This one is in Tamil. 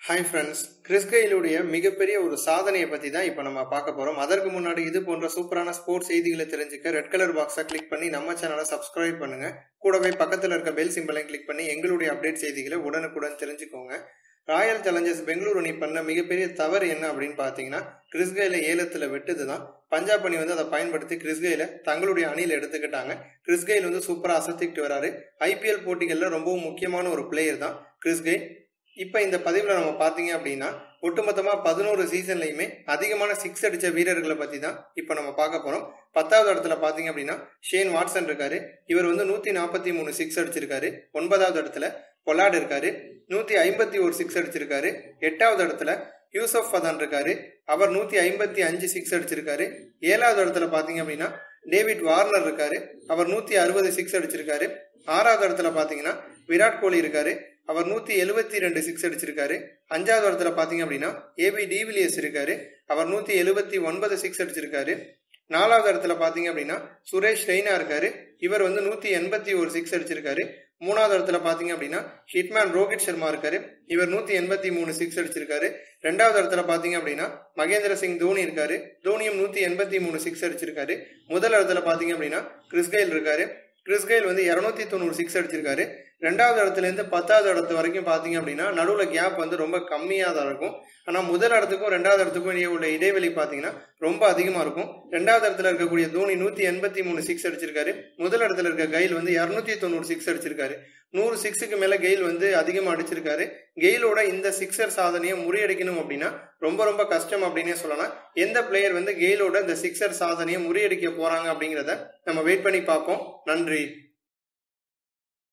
ஹாய் ஃப்ரெண்ட்ஸ் கிறிஸ்கையிலுடைய மிகப்பெரிய ஒரு சாதனையை பற்றி தான் இப்போ நம்ம பார்க்க போகிறோம் அதற்கு முன்னாடி இது போன்ற சூப்பரான ஸ்போர்ட்ஸ் செய்திகளை தெரிஞ்சுக்க ரெட் கலர் பாக்ஸை கிளிக் பண்ணி நம்ம சேனலை சப்ஸ்கிரைப் பண்ணுங்கள் கூடவே பக்கத்தில் இருக்க பெல் சிம்பிளையும் கிளிக் பண்ணி எங்களுடைய அப்டேட் செய்திகளை உடனுக்குடன் தெரிஞ்சுக்கோங்க. ராயல் சேலஞ்சர்ஸ் பெங்களூர் அணி பண்ண மிகப்பெரிய தவறு என்ன அப்படின்னு பார்த்தீங்கன்னா கிறிஸ்கைல ஏலத்தில் விட்டது தான் பஞ்சாப் அணி வந்து அதை பயன்படுத்தி கிறிஸ்கைல தங்களுடைய அணியில் எடுத்துக்கிட்டாங்க. கிறிஸ்கைல் வந்து சூப்பராக அசத்திக்கிட்டு வராரு. ஐபிஎல் போட்டிகளில் ரொம்பவும் முக்கியமான ஒரு பிளேயர் தான் கிறிஸ் இப்போ இந்த பதிவில் நம்ம பார்த்தீங்க அப்படின்னா ஒட்டுமொத்தமாக பதினோரு சீசன்லையுமே அதிகமான சிக்ஸ் அடித்த வீரர்களை பற்றி தான் இப்போ நம்ம பார்க்க போகிறோம் பத்தாவது இடத்துல பார்த்தீங்க அப்படின்னா ஷேன் வாட்சன் இருக்காரு. இவர் வந்து நூற்றி நாற்பத்தி மூணு சிக்ஸ் அடிச்சிருக்காரு. ஒன்பதாவது இடத்துல பொலாட் இருக்காரு. நூற்றி ஐம்பத்தி ஒரு சிக்ஸ் அடிச்சிருக்காரு. எட்டாவது இடத்துல யூசப் ஃபதான் இருக்காரு. அவர் நூற்றி ஐம்பத்தி அஞ்சு சிக்ஸ் அடிச்சிருக்காரு. ஏழாவது இடத்துல பார்த்தீங்க அப்படின்னா டேவிட் வார்னர் இருக்காரு. அவர் நூற்றி அறுபது சிக்ஸ் அடிச்சிருக்காரு. ஆறாவது இடத்துல பார்த்தீங்கன்னா விராட் கோலி இருக்காரு. அவர் நூற்றி எழுபத்தி ரெண்டு சிக்ஸ் அடிச்சிருக்காரு. அஞ்சாவது இடத்துல பார்த்தீங்க அப்படின்னா ஏபி டிவிலியர்ஸ் இருக்காரு. அவர் நூற்றி எழுபத்தி ஒன்பது சிக்ஸ் அடிச்சிருக்காரு. நாலாவது இடத்துல பார்த்தீங்க அப்படின்னா சுரேஷ் ரெய்னா இருக்காரு. இவர் வந்து நூற்றி எண்பத்தி ஒரு சிக்ஸ் அடிச்சிருக்காரு. மூணாவது இடத்துல பார்த்தீங்க அப்படின்னா ஹிட்மேன் ரோஹித் சர்மா இருக்காரு. இவர் நூற்றி எண்பத்தி மூணு சிக்ஸ் அடிச்சிருக்காரு. ரெண்டாவது இடத்துல பார்த்தீங்க அப்படின்னா மகேந்திர சிங் தோனி இருக்காரு. தோனியும் நூற்றி எண்பத்தி மூணு சிக்ஸ் அடிச்சிருக்காரு. முதல் இடத்துல பார்த்தீங்க அப்படின்னா கிறிஸ்கைல் இருக்காரு. கிறிஸ்கைல் வந்து இரநூத்தி தொண்ணூறு சிக்ஸ் அடிச்சிருக்காரு. ரெண்டாவது இடத்துலேருந்து பத்தாவது இடத்து வரைக்கும் பார்த்தீங்க அப்படின்னா நடுவில் கேப் வந்து ரொம்ப கம்மியாக தான் இருக்கும். ஆனால் முதல் இடத்துக்கும் ரெண்டாவது இடத்துக்கும் இடையே உள்ள இடைவெளி பார்த்தீங்கன்னா ரொம்ப அதிகமாக இருக்கும். ரெண்டாவது இடத்துல இருக்கக்கூடிய தோனி நூற்றி எண்பத்தி மூணு சிக்ஸ் அடிச்சிருக்காரு. முதல் இடத்துல இருக்க கெயில் வந்து இரநூத்தி தொண்ணூறு சிக்ஸ் அடிச்சிருக்காரு. நூறு சிக்ஸுக்கு மேலே கெயில் வந்து அதிகமாக அடிச்சிருக்காரு. கெயிலோட இந்த சிக்ஸர் சாதனையை முறியடிக்கணும் அப்படின்னா ரொம்ப ரொம்ப கஷ்டம் அப்படின்னே சொல்லலாம். எந்த பிளேயர் வந்து கெயிலோட இந்த சிக்ஸர் சாதனையை முறியடிக்க போகிறாங்க அப்படிங்கிறத நம்ம வெயிட் பண்ணி பார்ப்போம். நன்றி.